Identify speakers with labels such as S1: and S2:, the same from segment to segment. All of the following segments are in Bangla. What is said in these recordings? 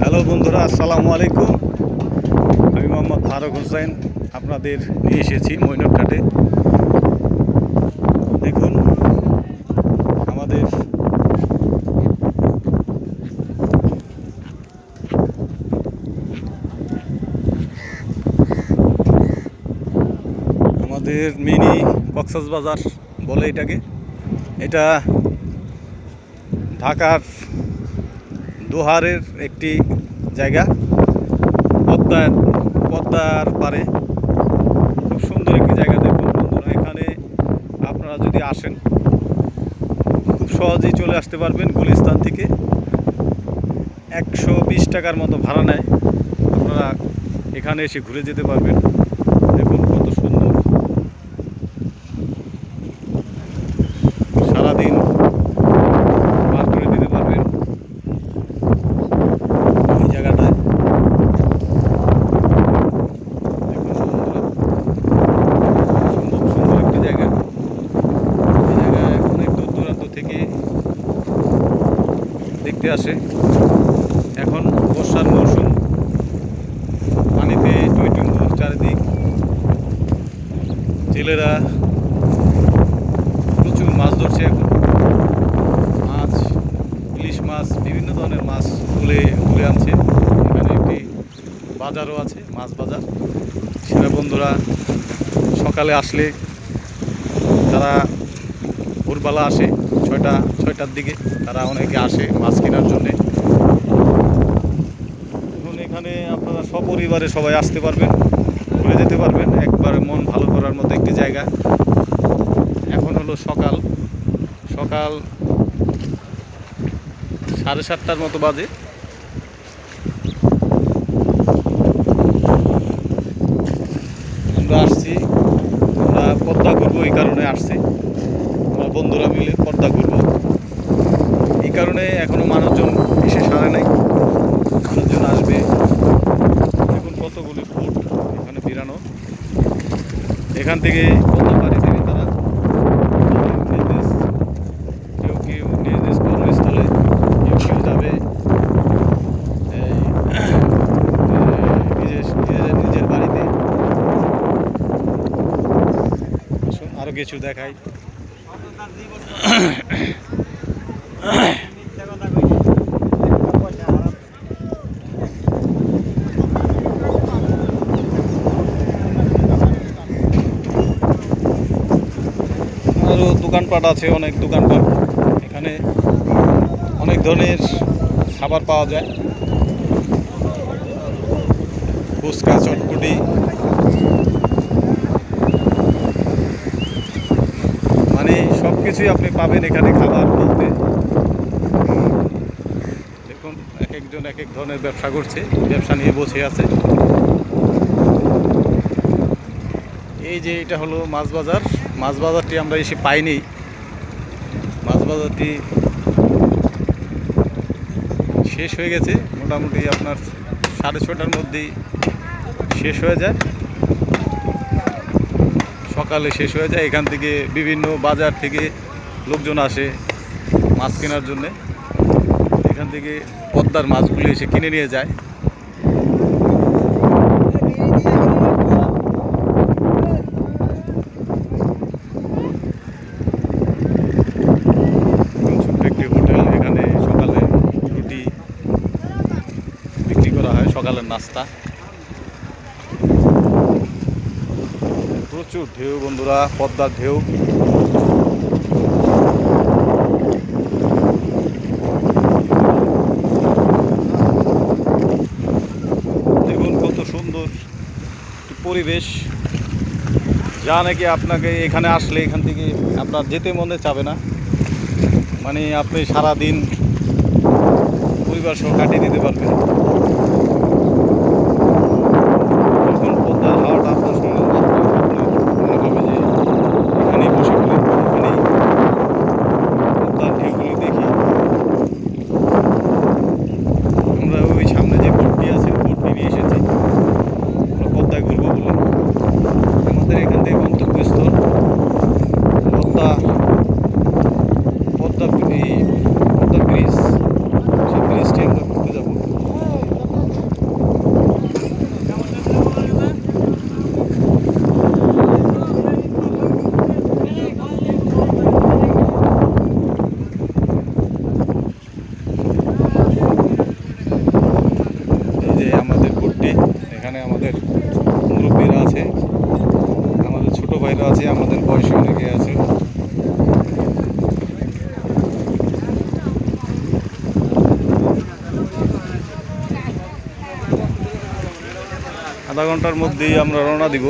S1: হ্যালো বন্ধুরা আসসালামু আলাইকুম। আমি মোহাম্মদ ফারুক হোসেন আপনাদের নিয়ে এসেছি মৈনটঘাটে দেখুন আমাদের আমাদের মিনি কক্সবাজার বলে এটাকে। এটা ঢাকার দোহারের একটি জায়গা। পদ্মার পদ্মার পারে খুব সুন্দর একটি জায়গা দেখুন বন্ধুরা। এখানে আপনারা যদি আসেন, খুব সহজেই চলে আসতে পারবেন গুলিস্তান থেকে। একশো বিশ টাকার মতো ভাড়া নেয়। আপনারা এখানে এসে ঘুরে যেতে পারবেন দেখুন কত সুন্দর সারাদিন পার করে দিতে পারবেন এই জায়গাটায় দেখুন বন্ধুরা, সুন্দর সুন্দর একটি জায়গা এই জায়গায় অনেক দূর দূরান্ত থেকে দেখতে আসে। এখন বর্ষার মৌসুম। পানিতে টইটুম্বু চারিদিক। জেলেরা প্রচুর মাছ ধরছে এখন। মাছ, ইলিশ মাছ, বিভিন্ন ধরনের মাছ তুলে তুলে আনছে। এখানে একটি বাজারও আছে, মাছ বাজার। সেটা বন্ধুরা সকালে আসলে তারা ভোরবেলা আসে। ছয়টা, ছয়টার দিকে তারা অনেকে আসে মাছ কেনার জন্যে। এখন এখানে আপনারা সপরিবারে সবাই আসতে পারবেন, ঘুরে যেতে পারবেন। একবার মন ভালো করার মতো একটি জায়গা। এখন হলো সকাল। সকাল সাড়ে সাতটার মতো বাজে। আমরা আসছি, আমরা পদ্মা ঘুরবো এই কারণে আসছি। আমরা বন্ধুরা মিলে। কারণে এখনও মানুষজন এসে সারে নাই। মানুষজন আসবে। এখন কতগুলি ফুট এখানে বিরানো। এখান থেকে পদ্মা পাড়ি থেকে তারা নিজ কেউ কেউ নিজ কর্মস্থলে, কেউ কেউ যাবে। নিজের নিজের নিজের বাড়িতে। আরও কিছু দেখাই আরও দোকানপাট আছে, অনেক দোকানপাট। এখানে অনেক ধরনের খাবার পাওয়া যায়। ফুচকা, চটপটি। মানে সব কিছুই আপনি পাবেন এখানে খাবার বলতে। দেখুন এক একজন এক এক ধরনের ব্যবসা করছে, ব্যবসা নিয়ে বসে আছে। এই যে এটা হলো মাছ বাজার। মাছ বাজারটি আমরা এসে পাইনি। মাছ বাজারটি শেষ হয়ে গেছে। মোটামুটি আপনার সাড়ে ছটার মধ্যেই শেষ হয়ে যায়। সকালে শেষ হয়ে যায়। এখান থেকে বিভিন্ন বাজার থেকে লোকজন আসে মাছ কেনার জন্যে। এখান থেকে পদ্মার মাছগুলি এসে কিনে নিয়ে যায় এবং ছোট্ট একটি হোটেল এখানে সকালে রুটি বিক্রি করা হয় সকালের নাস্তা। প্রচুর ঢেউ বন্ধুরা, পদ্মার ঢেউ। দেখুন কত সুন্দর পরিবেশ। যা নাকি আপনাকে এখানে আসলে এখান থেকে আপনার যেতে মনে চাবে না। মানে আপনি সারা দিন পরিবার সহ কাটিয়ে দিতে পারবেন। বয়সী অনেকে আছে। আধা ঘণ্টার মধ্যেই আমরা রওনা দিব।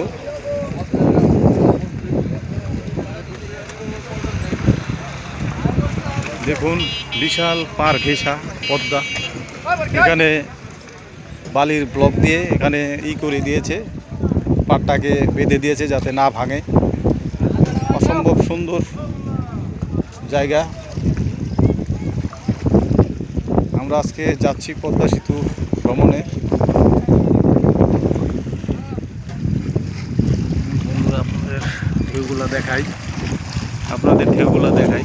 S1: দেখুন, বিশাল পার ঘেসা পদ্মা। এখানে বালির ব্লক দিয়ে এখানে ই করে দিয়েছে, পাটটাকে বেঁধে দিয়েছে যাতে না ভাঙে। অসম্ভব সুন্দর জায়গা। আমরা আজকে যাচ্ছি পদ্মা সেতু ভ্রমণে। বন্ধুরা, আপনাদের ঢেউগুলো দেখাই। আপনাদের ঢেউগুলো দেখাই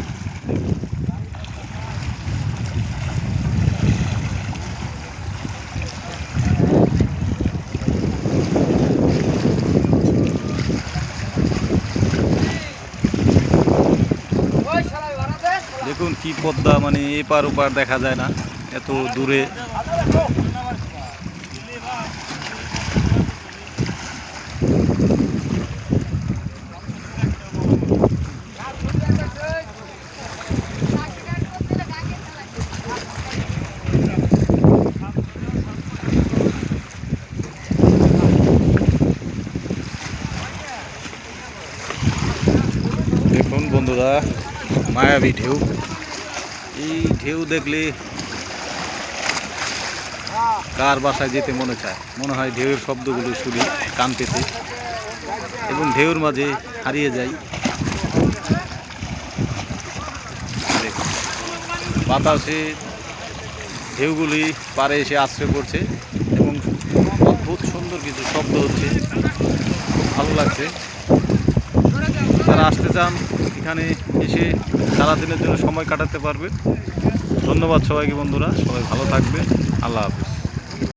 S1: দেখুন কি পদ্মা মানে এপার ওপার দেখা যায় না এত দূরে। দেখুন বন্ধুরা মায়াবী ঢেউ। এই ঢেউ দেখলে কার বাসায় যেতে মনে চায়? মনে হয় ঢেউয়ের শব্দগুলো শুনি, কান পেতে। এবং ঢেউর মাঝে হারিয়ে যাই। বাতাসে ঢেউগুলি পারে এসে আশ্রয় করছে এবং অদ্ভুত সুন্দর কিছু শব্দ হচ্ছে। খুব ভালো লাগছে। যারা আসতে চান এখানে এসে সারাদিনের জন্য সময় কাটাতে পারবে। ধন্যবাদ সবাইকে বন্ধুরা, সবাই ভালো থাকবে আল্লাহ হাফিজ।